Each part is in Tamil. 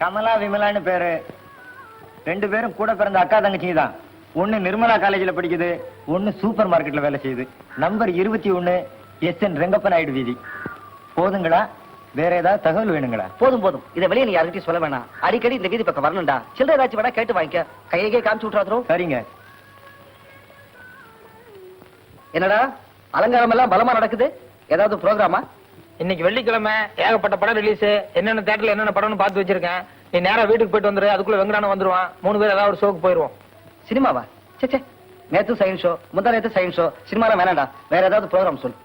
கமலா விமலான்னு பேரு. ரெண்டு பேரும் கூட பிறந்த அக்கா தங்கச்சி தான். ஒன்னு நிர்மலா காலேஜ்ல படிக்குது ஒன்னு சூப்பர் மார்க்கெட்ல வேலை செய்யுது. நம்பர் இருபத்தி ஒன்னு எஸ் என் ரெங்கப்ப நாயுடு வீதி. போதுங்களா? வேற ஏதாவது தகவல் வேணுங்களா? போதும் போதும். இதை வெளியே நீ யார்கிட்டயும் சொல்ல வேணாம். அடிக்கடி இந்த வீதி பக்கம் வரணும்டா. சில்லறை ஏதாச்சும் வேணா கேட்டு வாங்கிக்க. கையை காமிச்சு விட்டுறாதோ சரிங்க. என்னடா? அலங்காரம் எல்லாம் பலமா நடக்குது? ஏதாவது ப்ரோக்ராமா? இன்னைக்கு வெள்ளிக்கிழமை ஏகப்பட்ட படம் ரிலீஸ் என்னென்ன தேட்டர்ல என்னென்ன படம்னு பார்த்து வச்சிருக்கேன். நீ நேரா வீட்டுக்கு போயிட்டு வந்துரு அதுக்குள்ள வெங்கடான வந்துருவான். மூணு பேர் ஏதாவது ஒரு ஷோக்கு போயிருவோம். சினிமாவா? சே சே நேத்து சயின்ஸ் ஷோ முந்தா நேத்து சயின்ஸ் ஷோ சினிமாலாம் வேணாம்டா. வேற ஏதாவது ப்ரோக்ராம் சொல்லு.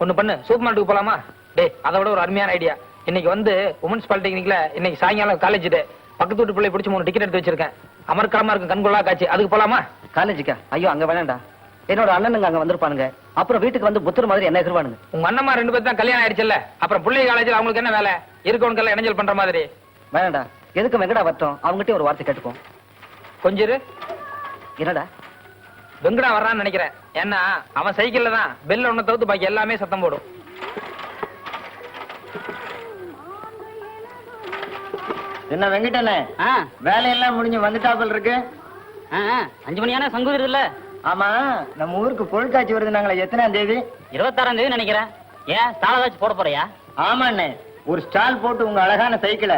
ஒண்ணு பண்ணு. சூப்பர் மார்க்கெட்டுக்கு போலாமா? டேய் அதை விட ஒரு அருமையான ஐடியா இன்னைக்கு வந்து உமன்ஸ் பாலிடெக்னிக்ல இன்னைக்கு சாயங்காலம் காலேஜ் டே பக்கத்து வீட்டு பிள்ளை பிடிச்சி மூணு டிக்கெட் எடுத்து வச்சிருக்கேன். அமர்க்கலமா இருக்கும் கண்கொள்ளா காட்சி. அதுக்கு போலாமா? காலேஜுக்கா? ஐயோ அங்க வேணாம்டா. என்னோட அண்ணனுங்க அங்க வந்திருப்பானுங்க. அப்புறம் வீட்டுக்கு வந்து புத்தர் மாதிரி என்ன எதிர்வானுங்க உங்க அண்ணம்மா ரெண்டு பேர் தான் கல்யாணம் ஆயிடுச்சுல்ல? அப்புறம் பிள்ளை காலேஜ்ல அவங்களுக்கு என்ன வேலை? இருக்கவனுக்கெல்லாம் இணைஞ்சல் பண்ற மாதிரி. வேணாம்டா எதுக்கு வெங்கடா வரட்டும்? அவங்ககிட்ட ஒரு வார்த்தை கேட்டுப்போம் கொஞ்சம் இரு. என்னடா? வெங்கடா வர்றான்னு நினைக்கிறேன். ஏன்னா அவன் சைக்கிள்ல தான் பெல் ஒண்ணு தவிர்த்து பாக்கி எல்லாமே சத்தம் போடும். என்ன வெங்கடனே வேலையெல்லாம் முடிஞ்சு வந்துட்டாப்பல் இருக்கு? அஞ்சு மணியான சங்கு வருது இல்ல ஆமா நம்ம ஊருக்கு பொருட்காட்சி வருது நாங்களே எத்தனாம் தேதி? இருபத்தாறாம் தேதி நினைக்கிறேன். ஏன் ஸ்டால் ஏதாச்சும் போட போறியா? ஆமாண்ணே ஒரு ஸ்டால் போட்டு உங்க அழகான சைக்கிளை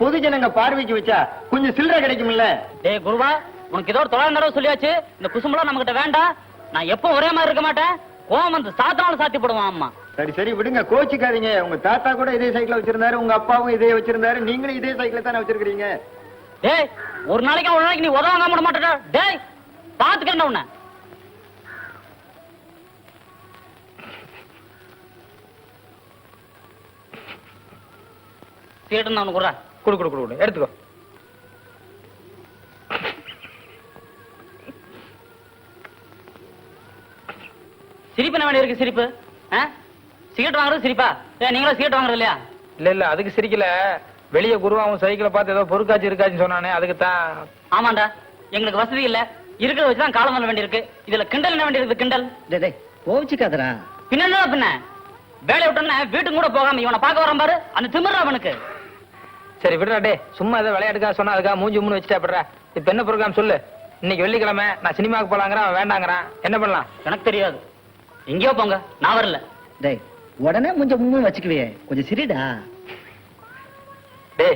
பொது ஜனங்க பார்வைக்கு வச்சா கொஞ்சம் சில்லறை கிடைக்கும்ல? டேய் குருவா உனக்கு ஏதோ ஒரு தொள்ளாயிரம் தடவை சொல்லியாச்சு? இந்த குசும்பலாம் நம்ம கிட்ட வேண்டாம். நான் எப்போ ஒரே மாதிரி இருக்க மாட்டேன். கோவம் வந்து சாத்தினாலும் சாத்தி போடுவான் அம்மா. சரி சரி விடுங்க. கோச்சிக்காதீங்க. உங்க தாத்தா கூட இதே சைக்கிள் வச்சிருந்தாரு உங்க அப்பாவும் இதே வச்சிருந்தாரு. நீங்களும் இதே சைக்கிள் தானே வச்சிருக்கீங்க டேய் ஒரு நாளைக்கு ஒரு நாளைக்கு நீ உதவாங்க மாட்டேடா டேய் பாத்துக்கிறேன் உன்னை. சீட்டு நான் உனக்கு குடு குடு குடு குடு. எடுத்துக்கோ. சிரிப்பு என்ன வேண்டி இருக்கு சிரிப்பு சிகரெட் வாங்குறது சிரிப்பா? ஏன் நீங்களும் சிகரெட் வாங்குறது இல்லையா? இல்ல இல்ல அதுக்கு சிரிக்கல. வெளிய குருவாவும் சைக்கிளை பார்த்து ஏதோ பொறுக்காச்சு இருக்காச்சுன்னு சொன்னானே அதுக்கு தான். ஆமாண்டா. எங்களுக்கு வசதி இல்ல. இருக்கிறத வச்சுதான் காலம் பண்ண வேண்டியிருக்கு. இதுல கிண்டல் என்ன வேண்டியிருக்கு கிண்டல்? டேய் டேய் கோவிச்சுக்காதடா. பின்ன என்ன பின்ன? வேலையை விட்டோன்னே வீட்டுக்கு கூட போகாம இவனை பார்க்க வரான் பாரு. அந்த திமிர்றா அவனுக்கு. சரி விடுறா டே சும்மா ஏதோ விளையாட்டுக்கா சொன்னா அதுக்கா மூஞ்சி மூணு வச்சுட்டா விடுறா இப்ப என்ன ப்ரோக்ராம் சொல்லு? இன்னைக்கு வெள்ளிக்கிழமை நான் சினிமாவுக்கு போலாங்கிறேன் அவன் வேண்டாங்கிறான். என்ன பண்ணலாம்? எனக்கு தெரியாது. எங்கேயோ போங்க. நான் வரல. டேய் உடனே கொஞ்சம் முன்னும் வச்சுக்குவே. கொஞ்சம் சிரிடா. டே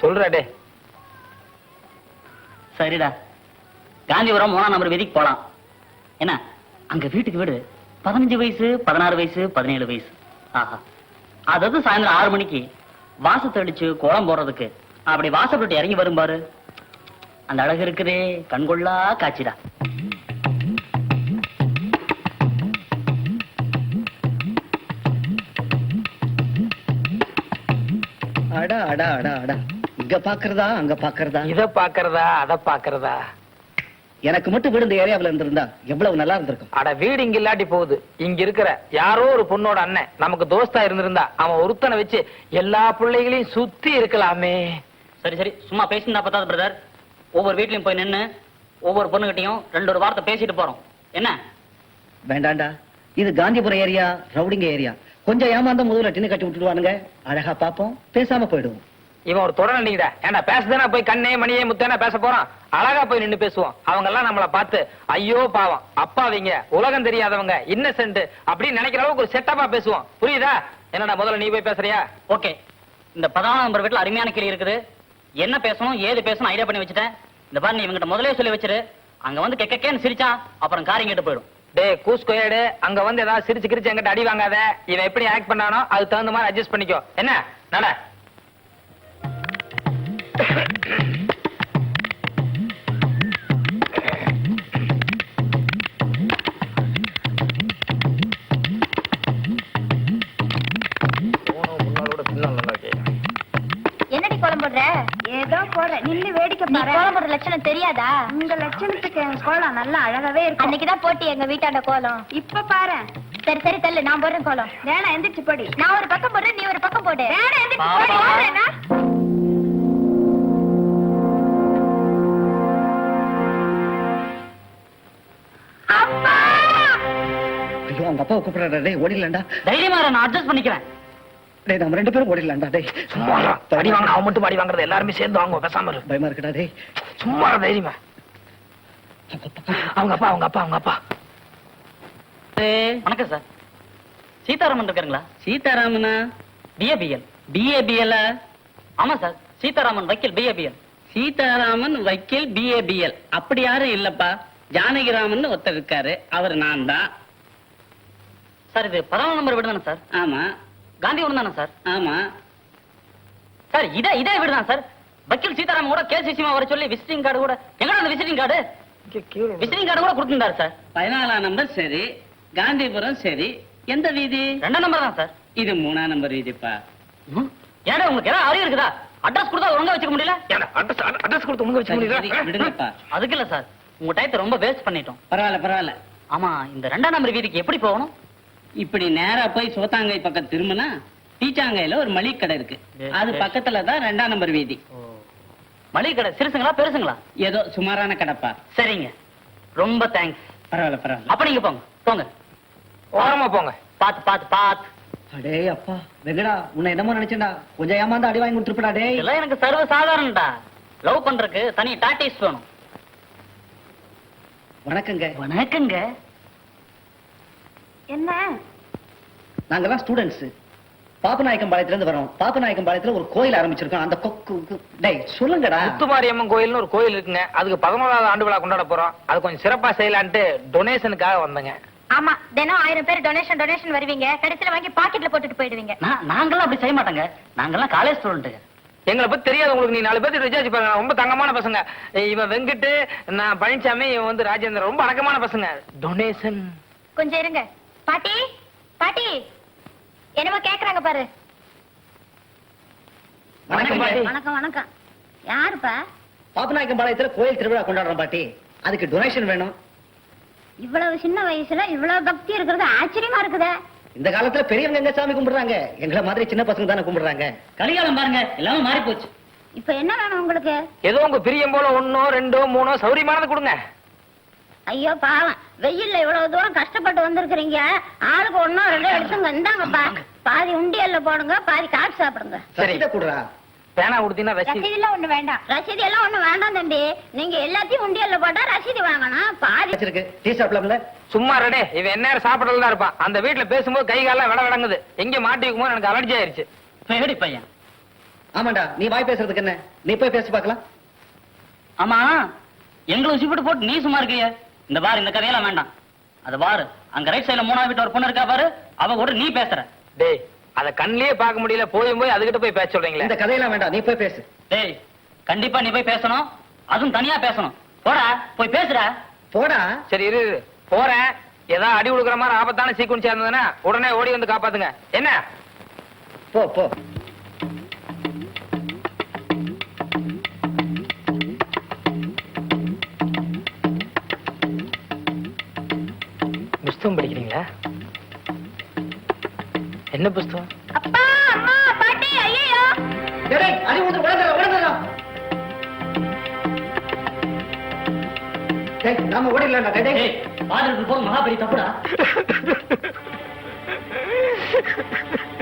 சொல்றா டே சரிடா. காந்திபுரம் மூணாம் நம்பர் வீதிக்கு போலாம். என்ன? அங்க வீட்டுக்கு வீடு. பதினஞ்சு வயசு பதினாறு வயசு பதினேழு வயசு. ஆஹா. அதாவது சாயந்தரம் ஆறு மணிக்கு வாச தெளிச்சு கோலம் போடுறதுக்கு. அப்படி வாசப்பட்டு இறங்கி வரும் பாரு. அந்த அழகு இருக்குதே. கண்கொள்ளா காட்சிடா. அடா அடா அடா அடா. இங்க பாக்குறதா அங்க பாக்குறதா? இத பாக்குறதா அத பாக்குறதா? எனக்கு மட்டும் வீடு இந்த ஏரியாவுல இருந்திருந்தா எவ்வளவு நல்லா இருந்திருக்கும். அட வீடு இங்க இல்லாட்டி போகுது. இங்க இருக்கிற யாரோ ஒரு பொண்ணோட அண்ணன் நமக்கு தோஸ்தா இருந்திருந்தா அவன் ஒருத்தனை வச்சு எல்லா பிள்ளைகளையும் சுத்தி இருக்கலாமே. சரி சரி. சும்மா பேசியிருந்தா பத்தாது பிரதர் ஒவ்வொரு வீட்லயும் போய் நின்னு ஒவ்வொரு பொண்ணுகிட்டயும் ரெண்டு ஒரு வார்த்தை பேசிட்டு போறோம். என்ன? வேண்டாண்டா. இது காந்திபுரம் ஏரியா ரவுடிங்க ஏரியா. கொஞ்சம் ஏமாந்த முதல்ல டின்னு கட்டி விட்டுடுவானுங்க. அழகா பாப்போம் பேசாம போயிடுவோம். இவன் ஒரு தொடர் நீங்கடா ஏன்னா பேசுதானே போய் கண்ணே மணியே முத்தேனா பேச போறான். அழகா போய் நின்னு பேசுவோம். அவங்க எல்லாம் நம்மள பார்த்து ஐயோ பாவம். அப்பாவிங்க. உலகம் தெரியாதவங்க. இன்னசென்ட் அப்படின்னு நினைக்கிற அளவுக்கு ஒரு செட்டப்பா பேசுவோம். புரியுதா? என்னடா முதல்ல நீ போய் பேசுறியா? ஓகே. இந்த பதினாலாம் நம்பர் வீட்டுல அருமையான கிளி இருக்குது. என்ன பேசணும் ஏது பேசணும் ஐடியா பண்ணி வச்சுட்டேன். இந்த பாரு நீ இவங்கிட்ட முதலே சொல்லி வச்சிரு. அங்க வந்து கெக்கேன்னு சிரிச்சான் அப்புறம் காரியம் போயிடும். டேய் கூஸ் கொயடு அங்க வந்து ஏதாவது சிரிச்சு கிரிச்சு எங்கிட்ட அடி வாங்காத. இவன் எப்படி ஆக்ட் பண்ணானோ அதுக்கு தகுந்த மாதிரி அட்ஜஸ்ட் பண்ணிக்கோ. என்ன? நட. என்னடி கோலம் போடுற? ஏதோ போடுறேன் நின்னு வேடிக்கை நீ பாரு. கோலம் போடுற லட்சணம் தெரியாதா? உங்க லட்சணத்துக்கு என் கோலம் நல்லா அழகாவே இருக்கும். அன்னைக்குதான் போட்டி எங்க வீட்டாண்ட கோலம். இப்ப பாரு. சரி சரி தள்ளு. நான் போடுறேன் கோலம். வேணாம் எந்திரிச்சு போடி. நான் ஒரு பக்கம் போடுறேன் நீ ஒரு பக்கம் போடு. வேணாம் எந்திரிச்சு போடி. அப்பாவை கூப்பிடுறாரு. டேய் ஓடிடலாம்டா. தைரியமா நான் அட்ஜஸ்ட் பண்ணிக்கிறேன். டேய் நம்ம ரெண்டு பேரும் ஓடிடலாம்டா டேய். சும்மா. அடி வாங்க அவன் மட்டும் அடி வாங்குறது எல்லாருமே சேர்ந்து வாங்குவோம் பேசாம இரு. பயமா இருக்குடா டேய். சும்மா தைரியமா. அவங்க அப்பா அவங்க அப்பா அவங்க அப்பா. வணக்கம் சார். சீதாராமன் இருக்காருங்களா? சீதாராமனா? பிஏபிஎல் பிஏபிஎல் ஆமா சார். சீதாராமன் வக்கீல் பிஏபிஎல் சீதாராமன் வக்கீல் பிஏபிஎல் அப்படி யாரும் இல்லப்பா. ஜானகிராமன் ஒருத்தர் இருக்காரு. அவர் நான் தான் சார் இது பதினாலாம் நம்பர் வீடு தானே சார்? ஆமா. காந்திபுரம் தானே சார்? ஆமா. சார் இதே இதே வீடு தான் சார். வக்கீல் சீதாராமன் கூட கேஸ் விஷயமா வர சொல்லி விசிட்டிங் கார்டு கூட எங்கடா அந்த விசிட்டிங் கார்டு விசிட்டிங் கார்டு கூட கொடுத்துருந்தாரு சார். பதினாலாம் நம்பர் சரி காந்திபுரம் சரி. எந்த வீதி? ரெண்டாம் நம்பர் தான் சார். இது மூணாம் நம்பர் வீதிப்பா. ஏடா உங்களுக்கு ஏதாவது அறிவு இருக்குதா? அட்ரஸ் கொடுத்தா ஒழுங்கா வச்சுக்க முடியல? அட்ரஸ் அட்ரஸ் கொடுத்து முங்க வச்சு சரி, சரி, முடியுதா விடுங்கப்பா அதுக்கு இல்ல சார். உங்க டயத்தை ரொம்ப வேஸ்ட் பண்ணிட்டோம். பரவாயில்ல பரவாயில்ல. ஆமா இந்த ரெண்டாம் நம்பர் வீதிக்கு எப்படி போகணும்? இப்படி நேரா போய் சோத்தாங்கை பக்கம் திரும்பினா பீச்சாங்கையில ஒரு மளிகை கடை இருக்கு அது. பக்கத்துல தான் ரெண்டாம் நம்பர் வீதி. மளிகை கடை சிறுசுங்களா பெருசுங்களா? ஏதோ சுமாரான கடைப்பா. சரிங்க. ரொம்ப தேங்க்ஸ் பரவாயில்ல பரவாயில்ல. அப்ப நீங்க போங்க. போங்க. ஓரமா போங்க. பாத்து பாத்து பாத்து. அடே அப்பா. வெங்கடா உன்னை என்னமோ நினைச்சேன்டா. கொஞ்சம் ஏமாந்து அடி வாங்கி கொடுத்துருப்படா டேய். இதெல்லாம் எனக்கு சர்வ சாதாரணடா லவ் பண்றதுக்கு தனி டாட்டிஸ் வேணும். வணக்கங்க. வணக்கங்க. என்ன? நாங்கெல்லாம் ஸ்டூடெண்ட்ஸ் பாப்பநாயக்கம் பாளையத்துல இருந்து வரோம். பாப்பநாயக்கம் பாளையத்துல ஒரு கோயில் ஆரம்பிச்சிருக்கோம். அந்த கொக்கு டேய் சொல்லுங்கடா. முத்துமாரியம்மன் கோயில்னு ஒரு கோயில் இருக்குங்க. அதுக்கு பதினோராவது ஆண்டு விழா கொண்டாட போறோம். அது கொஞ்சம் சிறப்பா செய்யலான்ட்டு டொனேஷனுக்காக வந்தேங்க. ஆமா தினம் ஆயிரம் பேர் டொனேஷன் டொனேஷன் வருவீங்க. கடைசியில வாங்கி பாக்கெட்ல போட்டுட்டு போயிடுவீங்க. நான் நாங்கெல்லாம் அப்படி செய்ய மாட்டோங்க. நாங்கெல்லாம் காலேஜ் ஸ்டூடெண்ட் எங்களை பத்தி தெரியாது உங்களுக்கு. நீ நாலு பேர் விசாரிச்சு பாருங்க ரொம்ப தங்கமான பசங்க. இவன் வெங்கட்டு நான் பழனிசாமி இவன் வந்து ராஜேந்திரன். ரொம்ப அடக்கமான பசங்க. டொனேஷன் கொஞ்சம் இருங்க. பாட்டி பாட்டி. என்னமோ கேக்குறாங்க பாரு. வணக்கம் பாட்டி. வணக்கம் வணக்கம். யாருப்பா? பாப்பநாயக்கம் பாளையத்துல கோயில் திருவிழா கொண்டாடுறோம் பாட்டி. அதுக்கு டொனேஷன் வேணும். இவ்வளவு சின்ன வயசுல இவ்வளவு பக்தி இருக்கிறது ஆச்சரியமா இருக்குதே. இந்த காலத்துல பெரியவங்க எங்க சாமி கும்பிடுறாங்க? எங்களை மாதிரி சின்ன பசங்க தானே கும்பிடுறாங்க? கலிகாலம் பாருங்க எல்லாமே மாறி போச்சு இப்ப என்ன வேணும் உங்களுக்கு? ஏதோ உங்க பிரியம் போல ஒன்னோ ரெண்டோ மூணோ சௌரியமானது கொடுங்க. ஐயோ பாவம். வெயில்ல இவ்வளவு தூரம் கஷ்டப்பட்டு வந்திருக்கிறீங்க. ஆளுக்கு ஒன்னோ ரெண்டோ எடுத்துங்க. இந்தாங்கப்பா. பாதி உண்டியல்ல போடுங்க பாதி காசு சாப்பிடுங்க. கூடுறா. பேனா கொடுத்தீங்கன்னா ரசீது ரசீதுலாம் ஒண்ணு வேண்டாம். ரசீது எல்லாம் ஒண்ணு வேண்டாம் தம்பி. நீங்க எல்லாத்தையும் உண்டியல்ல போட்டா ரசீது வாங்கணும். பாதி வச்சிருக்கு. டீ சாப்பிடலாம்ல? சும்மா ரெடே. இவன் என்ன சாப்பிடல தான் இருப்பான். அந்த வீட்டுல பேசும்போது கை காலம் விட விடங்குது எங்க மாட்டி வைக்கும்போது எனக்கு அலர்ஜி ஆயிருச்சு. பேடி பையன். ஆமாண்டா. நீ வாய் பேசுறதுக்கு என்ன? நீ போய் பேசி பார்க்கலாம். ஆமா. எங்களை உசிப்பிட்டு போட்டு நீ சும்மா இருக்கிய. இந்த பாரு இந்த கதையெல்லாம் வேண்டாம். அது பாரு அங்க ரைட் சைடுல மூணாவது வீட்டு ஒரு பொண்ணு இருக்கா பாரு? அவ கூட நீ பேசுற. டேய் அத கண்ணிலேயே பார்க்க முடியல போயும் போய் அதுகிட்ட போய் பேச சொல்றீங்களே. இந்த கதையெல்லாம் வேண்டாம் நீ போய் பேசு. டேய் கண்டிப்பா நீ போய் பேசணும். அதுவும் தனியா பேசணும். போடா போய் பேசுடா. போடா. சரி இரு இரு. போறேன். ஏதாவது அடி கொடுக்குற மாதிரி ஆபத்தான சீக்குவன்ஸ் இருந்ததுன்னா உடனே ஓடி வந்து காப்பாத்துங்க. என்ன? போ போ. புஸ்தகம் படிக்கிறீங்களா? என்ன புஸ்தகம்? அப்பா அம்மா பாட்டி ஐயோ டேய், அடி விழுந்து உடனே உடனே டேய் நாம ஓடிடலாம்டா டேய், டேய். பாதிரத்துக்கு போறது மகா பெரிய தப்புடா.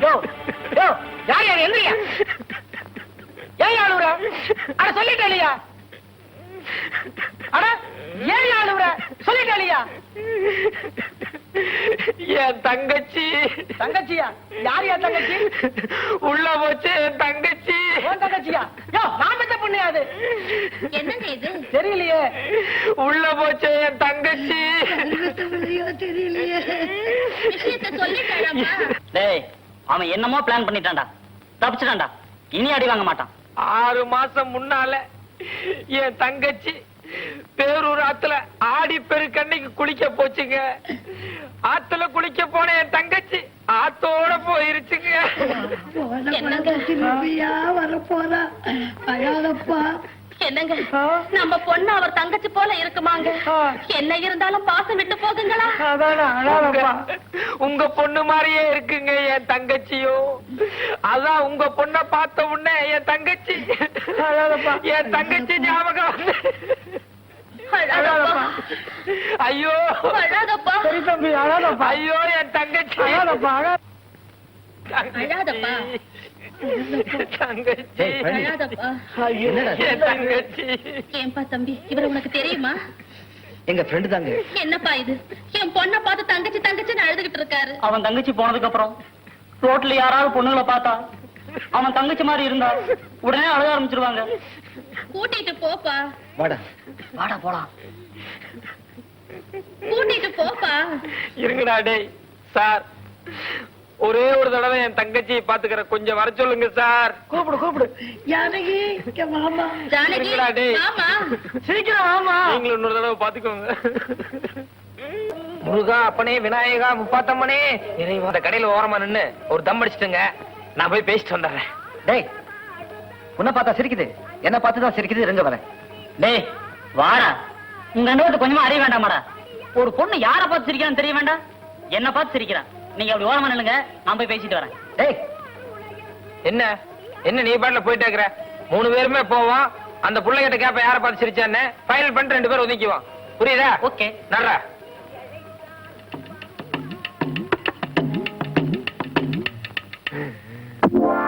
யோ யோ யார் யார் எந்திரியா? ஏன் ஆளுற அட சொல்லிட்டே இல்லையா? அட ஏன் ஆளுற சொல்லிட்டே இல்லையா? என் தங்கச்சி. தங்கச்சியா? யார் என் தங்கச்சி? உள்ள போச்சு என் தங்கச்சி. என் தங்கச்சியா? யோ நான் பெற்ற பொண்ணு அது? என்னங்க இது? தெரியலையே. உள்ள போச்சு என் தங்கச்சி. சொல்லிட்டாராமா டேய் அவன் என்னமோ பிளான் பண்ணிட்டான்டா. தப்பிச்சிட்டான்டா. இனி அடி வாங்க மாட்டான். ஆறு மாசம் முன்னால என் தங்கச்சி பேரூர் ஆத்துல ஆடி பெருக்கண்ணைக்கு குளிக்க போச்சுங்க. ஆத்துல குளிக்க போன என் தங்கச்சி ஆத்தோட போயிருச்சுங்க. என்னங்க? என்னங்க? நம்ம பொண்ணு அவர் தங்கச்சி போல இருக்குமாங்க? என்ன இருந்தாலும் பாசம் விட்டு போகுங்களா? உங்க- உங்க பொண்ணு மாதிரியே இருக்குங்க என் தங்கச்சியும் அதான் உங்க பொண்ண பார்த்த உடனே என் தங்கச்சி. என் தங்கச்சி ஞாபகம் வந்து அழாதப்பா. ஐயோ. அழாதப்பா. ஐயோ என் தங்கச்சி. அழாதப்பா தங்கச்சி. அழாதப்பா. தங்கச்சி. ஏன்பா தம்பி இவரை உனக்கு தெரியுமா? எங்க ஃப்ரெண்டு தாங்க. என்னப்பா இது? என் பொண்ணை பார்த்து தங்கச்சி தங்கச்சின்னு அழுதுகிட்டு இருக்காரு. அவன் தங்கச்சி போனதுக்கு அப்புறம் ரோட்ல யாராவது பொண்ணுங்களை பார்த்தா அவன் தங்கச்சி மாதிரி இருந்தா உடனே அழுக ஆரம்பிச்சிருவாங்க. கூட்டிட்டு போப்பா. வாடா. வாடா போலாம். கூட்டிட்டு போப்பா. இருங்கடா டேய். சார் ஒரே ஒரு தடவை என் தங்கச்சியை பாத்துக்கிற கொஞ்சம் வர சொல்லுங்க சார். கூப்பிடு கூப்பிடு. ஜானகி மாமா ஜானகி. ஆமா சீக்கிரம் ஆமா நீங்களும் இன்னொரு தடவை பாத்துக்கோங்க முருகா அப்பனே விநாயகா முப்பாத்தம்மனே. இறைவா அந்த கடையில ஓரமா நின்னு ஒரு தம் அடிச்சிட்டுங்க. நான் போய் பேசிட்டு வந்துடுறேன். டேய் உன்னை பார்த்தா சிரிக்குது. என்ன பார்த்து தான் சிரிக்குது இருங்க வரேன் டேய் வாடா. உங்க அனுபவத்தை கொஞ்சமா அறிய வேண்டாமாடா. ஒரு பொண்ணு யார பார்த்து சிரிக்கிறான்னு தெரிய வேண்டாம். என்ன பார்த்து சிரிக்கிறா. நீங்க அப்படி ஓரமா நில்லுங்க நான் போய் பேசிட்டு வரேன். டேய். என்ன? என்ன நீ பாட்டுல போயிட்டே இருக்கிற? மூணு பேருமே போவோம். அந்த பிள்ளைகிட்ட கேப்ப யார பார்த்து சிரிச்சான்னு? ஃபைனல் பண்ணிட்டு ரெண்டு பேரும் ஒதுக்கிவோம் புரியுதா? ஓகே. நடுறா.